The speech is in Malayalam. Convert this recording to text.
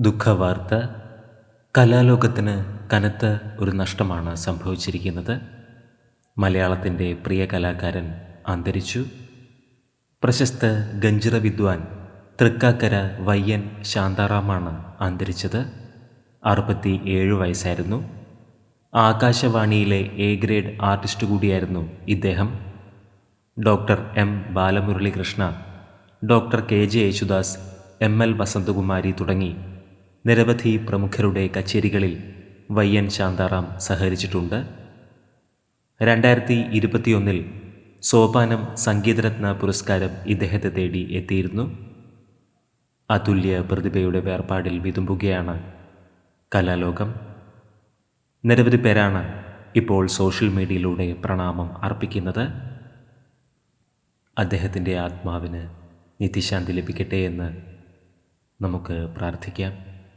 ദുഃഖവാർത്ത കലാലോകത്തിന് കനത്ത ഒരു നഷ്ടമാണ് സംഭവിച്ചിരിക്കുന്നത്. മലയാളത്തിന്റെ പ്രിയ കലാകാരൻ അന്തരിച്ചു. പ്രശസ്ത ഗഞ്ചിറ വിദ്വാൻ തൃക്കാക്കര വയ്യൻ ശാന്താറാമാണ് അന്തരിച്ചത്. അറുപത്തി ഏഴ് വയസ്സായിരുന്നു. ആകാശവാണിയിലെ എ ഗ്രേഡ് ആർട്ടിസ്റ്റ് കൂടിയായിരുന്നു ഇദ്ദേഹം. Doctor M Balamuralikrishna doctor K J Yesudas M L Vasanthakumari തുടങ്ങി നിരവധി പ്രമുഖരുടെ കച്ചേരികളിൽ വയ്യൻ ശാന്താറാം സഹകരിച്ചിട്ടുണ്ട്. രണ്ടായിരത്തി ഇരുപത്തിയൊന്നിൽ സോപാനം സംഗീതരത്ന പുരസ്കാരം ഇദ്ദേഹത്തെ തേടി എത്തിയിരുന്നു. അതുല്യ പ്രതിഭയുടെ വേർപാടിൽ വിതുമ്പുകയാണ് കലാലോകം. നിരവധി പേരാണ് ഇപ്പോൾ സോഷ്യൽ മീഡിയയിലൂടെ പ്രണാമം അർപ്പിക്കുന്നത്. അദ്ദേഹത്തിന്റെ ആത്മാവിന് നിത്യശാന്തി ലഭിക്കട്ടെ എന്ന് നമുക്ക് പ്രാർത്ഥിക്കാം.